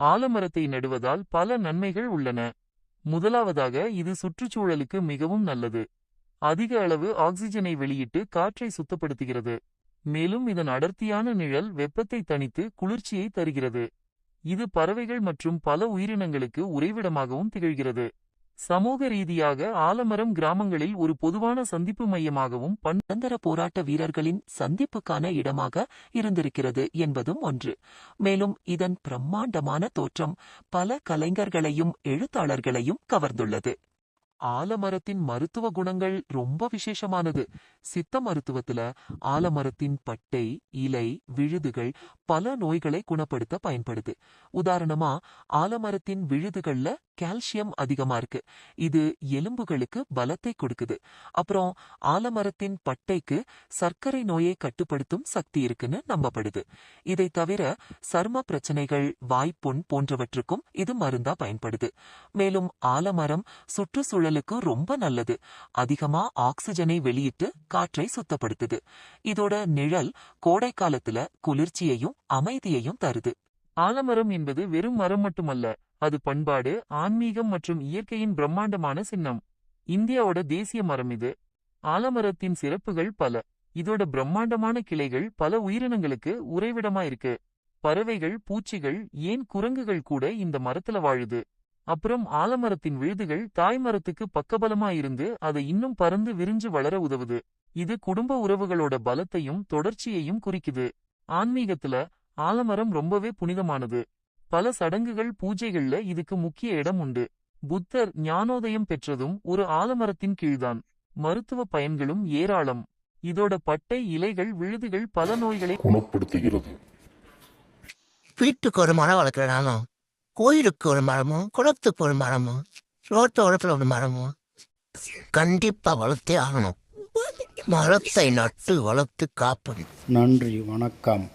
ஆலமரத்தை நடுவதால் பல நன்மைகள் உள்ளன. முதலாவதாக இது சுற்றுச்சூழலுக்கு மிகவும் நல்லது. அதிக அளவு ஆக்சிஜனை வெளியிட்டு காற்றை சுத்தப்படுத்துகிறது. மேலும் இதன் அடர்த்தியான நிழல் வெப்பத்தை தணித்து குளிர்ச்சியை தருகிறது. இது பறவைகள் மற்றும் பல உயிரினங்களுக்கு உறைவிடமாகவும் திகழ்கிறது. சமூக ரீதியாக ஆலமரம் கிராமங்களில் ஒரு பொதுவான சந்திப்பு மையமாகவும் பண்டந்தர போராட்ட வீரர்களின் சந்திப்புக்கான இடமாக இருந்திருக்கிறது என்பதும் ஒன்று. மேலும் இதன் பிரம்மாண்டமான தோற்றம் பல கலைஞர்களையும் எழுத்தாளர்களையும் கவர்ந்துள்ளது. ஆலமரத்தின் மருத்துவ குணங்கள் ரொம்ப விசேஷமானது. சித்த மருத்துவத்துல ஆலமரத்தின் பட்டை இலை விழுதுகள் பல நோய்களை குணப்படுத்த பயன்படுது. உதாரணமா ஆலமரத்தின் விழுதுகள்ல கால்சியம் அதிகமா இருக்கு. இது எலும்புகளுக்கு பலத்தை கொடுக்குது. அப்புறம் ஆலமரத்தின் பட்டைக்கு சர்க்கரை நோயை கட்டுப்படுத்தும் சக்தி இருக்குன்னு நம்பப்படுது. இதை தவிர சர்ம பிரச்சனைகள் வாய்ப்புண் போன்றவற்றுக்கும் இது மருந்தா பயன்படுது. மேலும் ஆலமரம் சுற்றுச்சூழலுக்கு ரொம்ப நல்லது. அதிகமா ஆக்சிஜனை வெளியிட்டு காற்றை சுத்தப்படுத்துது. இதோட நிழல் கோடை காலத்துல குளிர்ச்சியையும் அமைதியையும் தருது. ஆலமரம் என்பது வெறும் மரம் மட்டுமல்ல அது பண்பாடு ஆன்மீகம் மற்றும் இயற்கையின் பிரம்மாண்டமான சின்னம். இந்தியாவோட தேசிய மரம் இது. ஆலமரத்தின் சிறப்புகள் பல. இதோட பிரம்மாண்டமான கிளைகள் பல உயிரினங்களுக்கு உறைவிடமா இருக்கு. பறவைகள் பூச்சிகள் ஏன் குரங்குகள் கூட இந்த மரத்துல வாழுது. அப்புறம் ஆலமரத்தின் விழுதுகள் தாய்மரத்துக்கு பக்கபலமா இருந்து அதை இன்னும் பறந்து விரிஞ்சு வளர உதவுது. இது குடும்ப உறவுகளோட பலத்தையும் தொடர்ச்சியையும் குறிக்குது. ஆன்மீகத்துல ஆலமரம் ரொம்பவே புனிதமானது. பல சடங்குகள் பூஜைகள்ல இதுக்கு முக்கிய இடம் உண்டு. புத்தர் ஞானோதயம் பெற்றதும் ஒரு ஆலமரத்தின் கீழ்தான். மருத்துவ பயன்களும் ஏராளம். இதோட பட்டை இலைகள் விழுதுகள் பல நோய்களை குணப்படுத்துகிறது. வீட்டுக்கு ஒரு மரம் வளர்க்குறனாலும் கோயிலுக்கு ஒரு மரமும் குளத்துக்கு ஒரு மரமும் ரோட்டோரத்தில் ஒரு மரமும் கண்டிப்பா வளர்த்தே ஆகணும். மரத்தை நட்டு வளர்த்து காப்பது. நன்றி வணக்கம்.